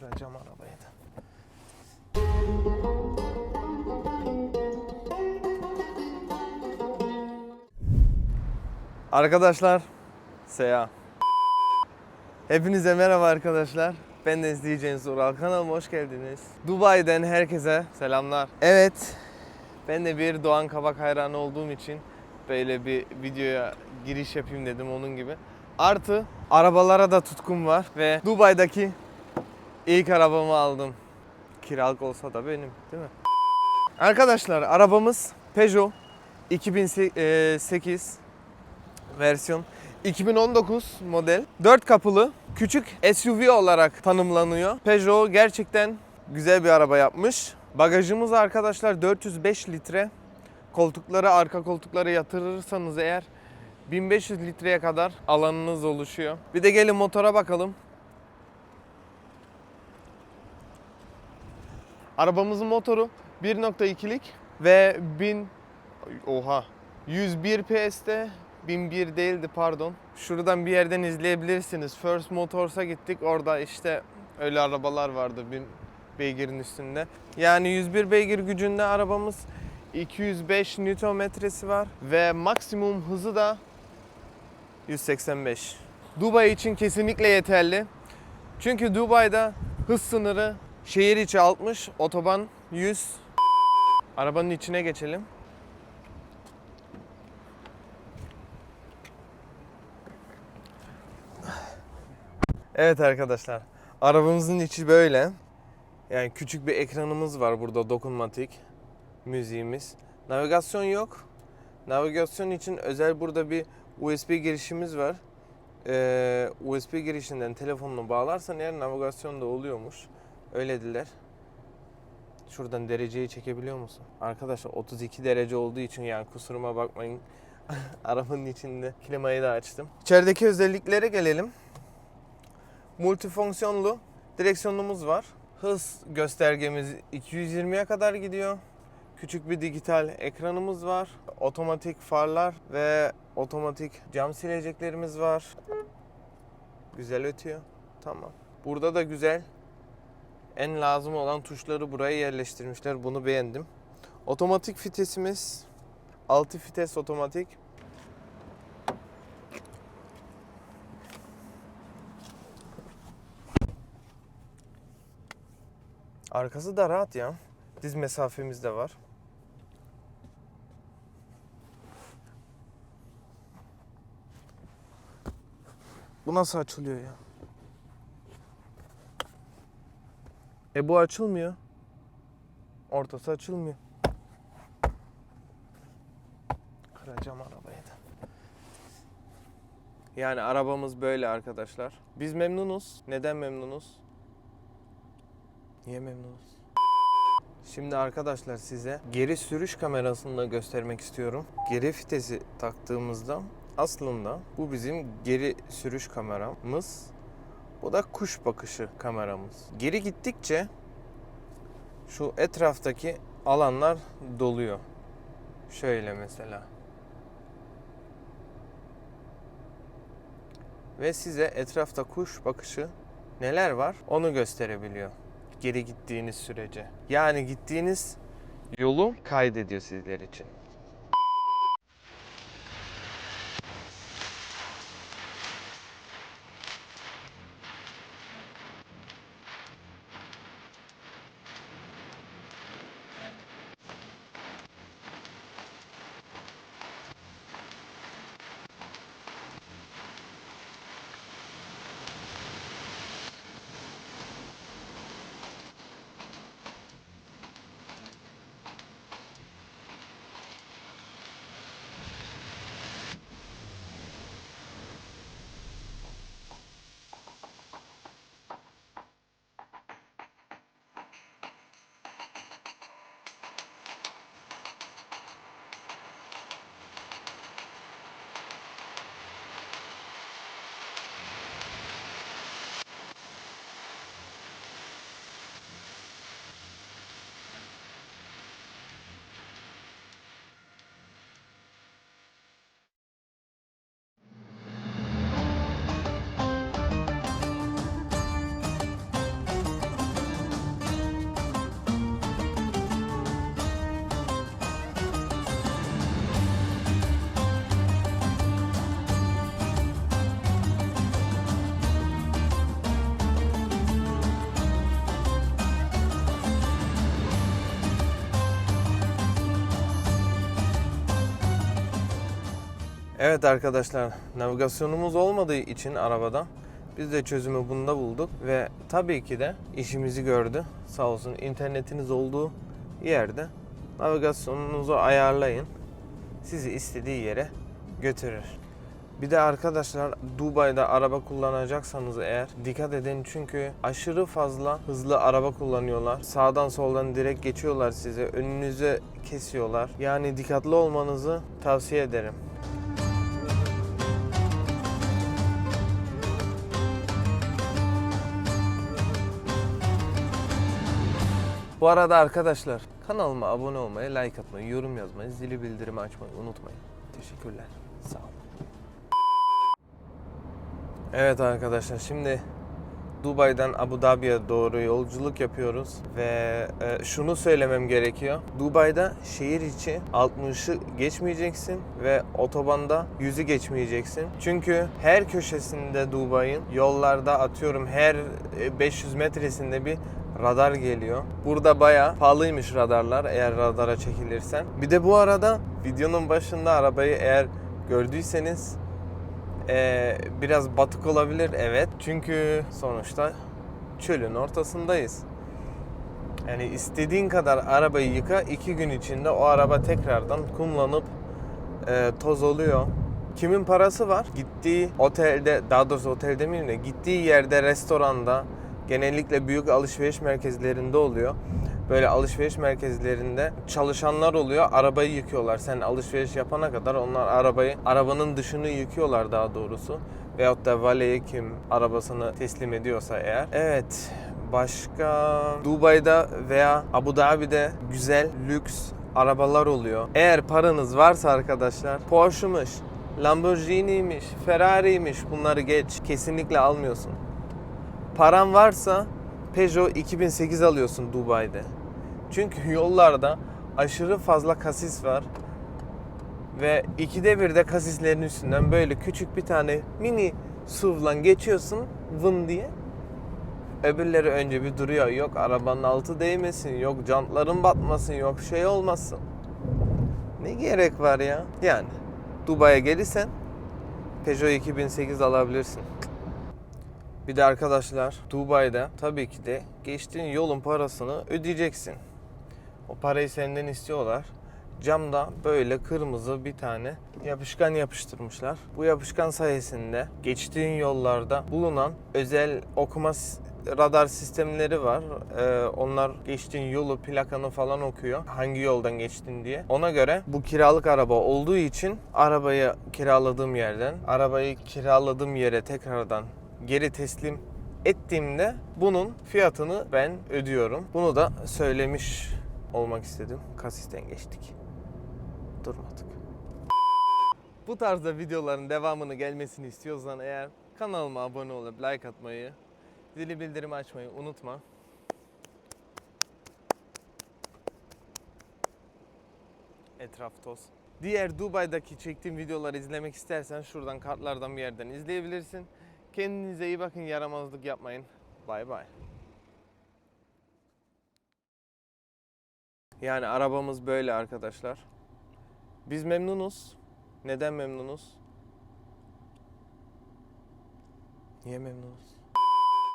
Kıracağım arabayı da. Arkadaşlar, Seya. Hepinize merhaba arkadaşlar. Ben de izleyeceğiniz Ural kanalıma hoş geldiniz. Dubai'den herkese selamlar. Evet, ben de bir Doğan Kabak hayranı olduğum için böyle bir videoya giriş yapayım dedim onun gibi. Artı arabalara da tutkum var ve Dubai'deki ilk arabamı aldım. Kiralık olsa da benim değil mi? Arkadaşlar arabamız Peugeot 2008 versiyon 2019 model 4 kapılı küçük SUV olarak tanımlanıyor. Peugeot gerçekten güzel bir araba yapmış. Bagajımız arkadaşlar 405 litre. Koltukları arka koltuklara yatırırsanız eğer 1500 litreye kadar alanınız oluşuyor. Bir de gelin motora bakalım. Arabamızın motoru 1.2'lik ve 1000 oha 101 PS'te 1001 değildi pardon. Şuradan bir yerden izleyebilirsiniz. First Motors'a gittik. Orada işte öyle arabalar vardı 1000 beygirin üstünde. Yani 101 beygir gücünde arabamız 205 Nm'si var ve maksimum hızı da 185. Dubai için kesinlikle yeterli. Çünkü Dubai'de hız sınırı şehir içi 60, otoban 100. Arabanın içine geçelim. Evet arkadaşlar. Arabamızın içi böyle. Yani küçük bir ekranımız var burada dokunmatik. Müziğimiz. Navigasyon yok. Navigasyon için özel burada bir USB girişimiz var. Ee, USB girişinden telefonunu bağlarsan eğer navigasyon da oluyormuş. Öyle dediler. Şuradan dereceyi çekebiliyor musun? Arkadaşlar 32 derece olduğu için yani kusuruma bakmayın. Arabanın içinde klimayı da açtım. İçerideki özelliklere gelelim. Multifonksiyonlu direksiyonumuz var. Hız göstergemiz 220'ye kadar gidiyor. Küçük bir dijital ekranımız var. Otomatik farlar ve otomatik cam sileceklerimiz var. Güzel ötüyor. Tamam. Burada da güzel. En lazım olan tuşları buraya yerleştirmişler. Bunu beğendim. Otomatik vitesimiz 6 vites otomatik. Arkası da rahat ya. Diz mesafemiz de var. Bu nasıl açılıyor ya? E bu açılmıyor. Ortası açılmıyor. Kıracağım arabayı da. Yani arabamız böyle arkadaşlar. Biz memnunuz. Neden memnunuz? Niye memnunuz? Şimdi arkadaşlar size geri sürüş kamerasını da göstermek istiyorum. Geri vitesi taktığımızda aslında bu bizim geri sürüş kameramız. Bu da kuş bakışı kameramız. Geri gittikçe şu etraftaki alanlar doluyor. Şöyle mesela. Ve size etrafta kuş bakışı neler var onu gösterebiliyor. Geri gittiğiniz sürece. Yani gittiğiniz yolu kaydediyor sizler için. Evet arkadaşlar, navigasyonumuz olmadığı için arabada biz de çözümü bunda bulduk ve tabii ki de işimizi gördü. Sağ olsun internetiniz olduğu yerde navigasyonunuzu ayarlayın. Sizi istediği yere götürür. Bir de arkadaşlar Dubai'de araba kullanacaksanız eğer dikkat edin çünkü aşırı fazla hızlı araba kullanıyorlar. Sağdan soldan direkt geçiyorlar size. Önünüze kesiyorlar. Yani dikkatli olmanızı tavsiye ederim. Bu arada arkadaşlar kanalıma abone olmayı, like atmayı, yorum yazmayı, zili bildirimi açmayı unutmayın. Teşekkürler. Sağ olun. Evet arkadaşlar şimdi Dubai'den Abu Dhabi'ye doğru yolculuk yapıyoruz ve e, şunu söylemem gerekiyor. Dubai'de şehir içi 60'ı geçmeyeceksin ve otobanda 100'ü geçmeyeceksin. Çünkü her köşesinde Dubai'nin yollarda atıyorum her e, 500 metresinde bir radar geliyor. Burada bayağı pahalıymış radarlar eğer radara çekilirsen. Bir de bu arada videonun başında arabayı eğer gördüyseniz ee, biraz batık olabilir evet. Çünkü sonuçta çölün ortasındayız. Yani istediğin kadar arabayı yıka iki gün içinde o araba tekrardan kumlanıp e, toz oluyor. Kimin parası var? Gittiği otelde, daha doğrusu otel demeyeyim de gittiği yerde restoranda genellikle büyük alışveriş merkezlerinde oluyor. Böyle alışveriş merkezlerinde çalışanlar oluyor. Arabayı yıkıyorlar. Sen alışveriş yapana kadar onlar arabayı, arabanın dışını yıkıyorlar daha doğrusu. Veyahut da valeye kim arabasını teslim ediyorsa eğer. Evet. Başka Dubai'de veya Abu Dhabi'de güzel lüks arabalar oluyor. Eğer paranız varsa arkadaşlar Porsche'mış, Lamborghini'ymiş, Ferrari'ymiş bunları geç. Kesinlikle almıyorsun. Paran varsa Peugeot 2008 alıyorsun Dubai'de. Çünkü yollarda aşırı fazla kasis var. Ve ikide bir de kasislerin üstünden böyle küçük bir tane mini SUV'la geçiyorsun vın diye. Öbürleri önce bir duruyor. Yok arabanın altı değmesin, yok jantların batmasın, yok şey olmasın. Ne gerek var ya? Yani Dubai'ye gelirsen Peugeot 2008 alabilirsin. Bir de arkadaşlar Dubai'de tabii ki de geçtiğin yolun parasını ödeyeceksin. O parayı senden istiyorlar. Camda böyle kırmızı bir tane yapışkan yapıştırmışlar. Bu yapışkan sayesinde geçtiğin yollarda bulunan özel okuma radar sistemleri var. Ee, onlar geçtiğin yolu, plakanı falan okuyor. Hangi yoldan geçtin diye. Ona göre bu kiralık araba olduğu için arabayı kiraladığım yerden, arabayı kiraladığım yere tekrardan geri teslim ettiğimde bunun fiyatını ben ödüyorum. Bunu da söylemiş olmak istedim. Kasisten geçtik. Durmadık. Bu tarzda videoların devamını gelmesini istiyorsan eğer kanalıma abone olup like atmayı, zili bildirimi açmayı unutma. Etraf toz. Diğer Dubai'daki çektiğim videoları izlemek istersen şuradan kartlardan bir yerden izleyebilirsin. Kendinize iyi bakın, yaramazlık yapmayın. Bay bay. Yani arabamız böyle arkadaşlar. Biz memnunuz. Neden memnunuz? Niye memnunuz?